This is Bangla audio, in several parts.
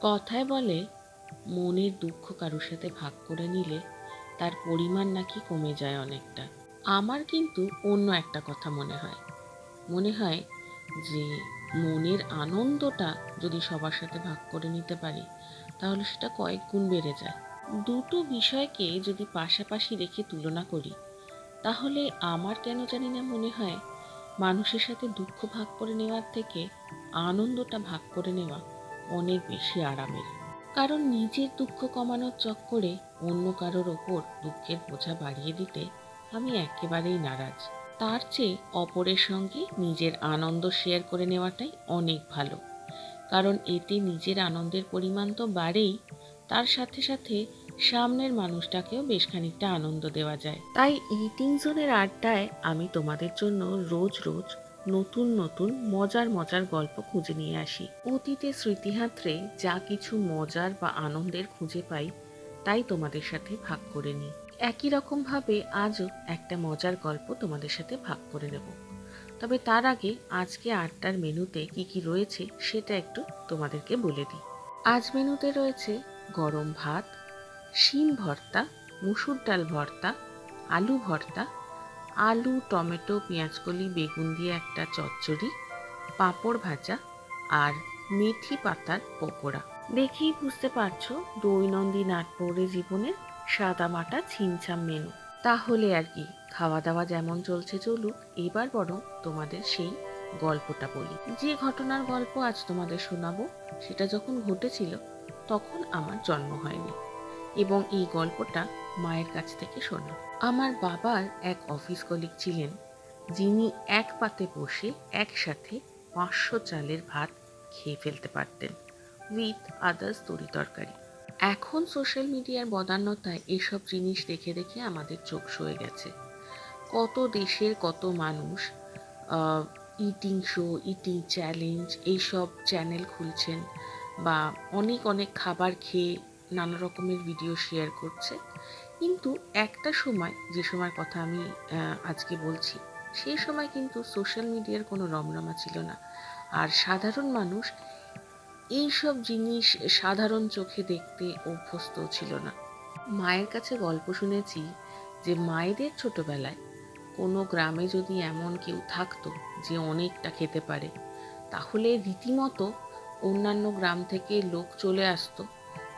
কথায় বলে, মনের দুঃখ কারোর সাথে ভাগ করে নিলে তার পরিমাণ নাকি কমে যায় অনেকটা। আমার কিন্তু অন্য একটা কথা মনে হয়। মনে হয় যে, মনের আনন্দটা যদি সবার সাথে ভাগ করে নিতে পারি, তাহলে সেটা কয়েক গুণ বেড়ে যায়। দুটো বিষয়কে যদি পাশাপাশি রেখে তুলনা করি, তাহলে আমার কেন জানি না মনে হয়, মানুষের সাথে দুঃখ ভাগ করে নেওয়ার থেকে আনন্দটা ভাগ করে নেওয়া অনেক বেশি আরামের। কারণ নিজের দুঃখ কমানোর চক্করে অন্য কারোর ওপর দুঃখের বোঝা বাড়িয়ে দিতে আমি একেবারেই নারাজ। তার চেয়ে অপরের সঙ্গে নিজের আনন্দ শেয়ার করে নেওয়াটাই অনেক ভালো। কারণ এতে নিজের আনন্দের পরিমাণ তো বাড়েই, তার সাথে সাথে সামনের মানুষটাকেও বেশ খানিকটা আনন্দ দেওয়া যায়। তাই ইটিং জোনের আড্ডায় আমি তোমাদের জন্য রোজ রোজ নতুন নতুন মজার মজার গল্প খুঁজে নিয়ে আসি। অতীতে স্মৃতিহাত্রে যা কিছু মজার বা আনন্দের খুঁজে পাই, তাই তোমাদের সাথে ভাগ করে নিই। একই রকমভাবে আজও একটা মজার গল্প তোমাদের সাথে ভাগ করে নেব। তবে তার আগে আজকে আটটার মেনুতে কি কি রয়েছে সেটা একটু তোমাদেরকে বলে দিই। আজ মেনুতে রয়েছে গরম ভাত, শিম ভর্তা, মুসুর ডাল ভর্তা, আলু ভর্তা আলু, টমেটো, পেঁয়াজকলি, বেগুন দিয়ে একটা চচ্চড়ি, পাঁপড় ভাজা আর মেথি পাতার পকোড়া। দেখেই বুঝতে পারছ দৈনন্দিন আটপৌরে জীবনের সাদামাটা ছিমছাম মেনু। তাহলে আর কি খাওয়া দাওয়া যেমন চলছে চলুক, এবার বরং তোমাদের সেই গল্পটা বলি। যে ঘটনার গল্প আজ তোমাদের শোনাবো, সেটা যখন ঘটেছিল, তখন আমার জন্ম হয়নি। এবং এই গল্পটা মায়ের কাছ থেকে শোনা। আমার বাবার এক অফিস কলিগ ছিলেন, যিনি এক পাতে বসে একসাথে পাঁচশো চালের ভাত খেয়ে ফেলতে পারতেন উইথ আদার্স তরি তরকারি। এখন সোশ্যাল মিডিয়ার বদান্যতায় এসব জিনিস দেখে দেখে আমাদের চোখ সয়ে গেছে। কত দেশের কত মানুষ ইটিং শো ইটিং চ্যালেঞ্জ এইসব চ্যানেল খুলছেন বা অনেক অনেক খাবার খেয়ে নানা রকমের ভিডিও শেয়ার করছে। কিন্তু একটা সময়, যে সময়ের কথা আমি আজকে বলছি, সেই সময় কিন্তু সোশ্যাল মিডিয়ার কোনো রমরমা ছিল না। আর সাধারণ মানুষ এই সব জিনিস সাধারণ চোখে দেখতে অভ্যস্ত ছিল না। মায়ের কাছে গল্প শুনেছি যে, মায়েদের ছোটবেলায় কোনো গ্রামে যদি এমন কেউ থাকতো যে অনেকটা খেতে পারে, তাহলে রীতিমতো অন্যান্য গ্রাম থেকে লোক চলে আসতো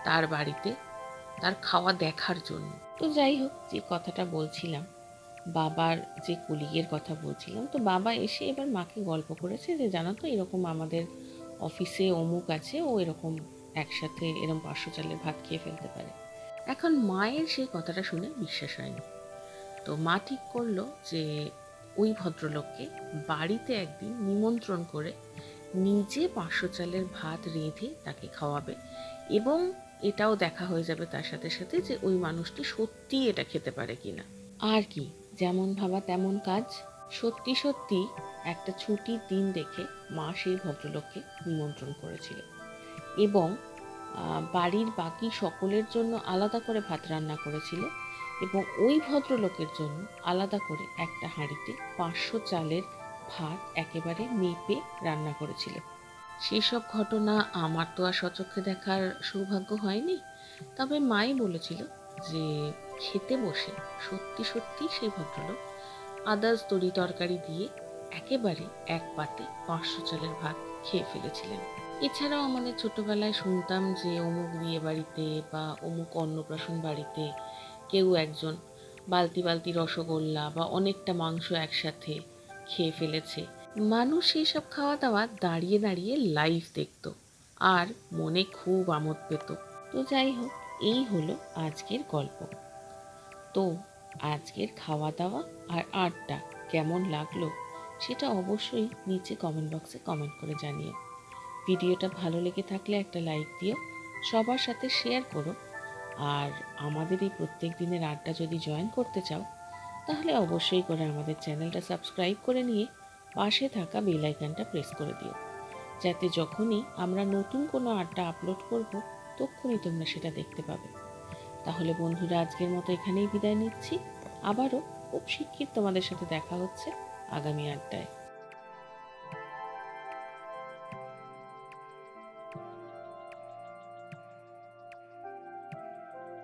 তার বাড়িতে তার খাওয়া দেখার জন্য। তো যাই হোক, যে কথাটা বলছিলাম, বাবার যে কলিগের কথা বলছিলাম, তো বাবা এসে এবার মাকে গল্প করেছে যে, জানো তো, এরকম আমাদের অফিসে অমুক আছে, ও এরকম একসাথে এরকম পাঁচশো চালের ভাত খেয়ে ফেলতে পারে। এখন মায়ের সেই কথাটা শুনে বিশ্বাস হয়নি। তো মা ঠিক করল যে, ওই ভদ্রলোককে বাড়িতে একদিন নিমন্ত্রণ করে নিজে পাঁচশো চালের ভাত রেঁধে তাকে খাওয়াবে এবং এটাও দেখা হয়ে যাবে তার সাথে সাথে যে ওই মানুষটি সত্যি এটা খেতে পারে কিনা। আর কি, যেমন ভাবা তেমন কাজ। সত্যি সত্যি একটা ছুটির দিন দেখে মা সেই ভদ্রলোককে নিমন্ত্রণ করেছিল। এবং বাড়ির বাকি সকলের জন্য আলাদা করে ভাত রান্না করেছিল এবং ওই ভদ্রলোকের জন্য আলাদা করে একটা হাঁড়িতে পাঁচশো চালের ভাত একেবারে মেপে রান্না করেছিল। সেই সব ঘটনা আমার তো আর সচক্ষে দেখার সৌভাগ্য হয়নি। তবে মাই বলেছিল যে, খেতে বসে, সত্যি সত্যি সেই ভদ্রলোক আদার্স তরি তরকারি দিয়ে একেবারে এক পাতে পাঁচশো চালের ভাত খেয়ে ফেলেছিলেন। এছাড়াও আমাদের ছোটবেলায় শুনতাম যে, অমুক বিয়ে বাড়িতে বা অমুক অন্নপ্রাশন বাড়িতে কেউ একজন বালতি বালতি রসগোল্লা বা অনেকটা মাংস একসাথে খেয়ে ফেলেছে। মানুষ সেই সব খাওয়া দাওয়া দাঁড়িয়ে দাঁড়িয়ে লাইভ দেখত আর মনে খুব আমোদ পেত। তো যাই হোক, এই হলো আজকের গল্প। তো আজকের খাওয়া দাওয়া আর আড্ডা কেমন লাগল সেটা অবশ্যই নিচে কমেন্ট বক্সে কমেন্ট করে জানিও। ভিডিওটা ভালো লেগে থাকলে একটা লাইক দিও, সবার সাথে শেয়ার করো। আর আমাদের এই প্রত্যেক দিনের আড্ডা যদি জয়েন করতে চাও, তাহলে অবশ্যই করে আমাদের চ্যানেলটা সাবস্ক্রাইব করে নিয়ে পাশে থাকা বেল আইকনটা প্রেস করে দিও। যাতে যখনই আমরা নতুন কোনো আড্ডা আপলোড করব, তখনই তোমরা সেটা দেখতে পাবে। তাহলে বন্ধুরা, আজকের মতো এখানেই বিদায় নিচ্ছি। আবারও খুব শিক্ষিত তোমাদের সাথে দেখা হচ্ছে আগামী আড্ডায়।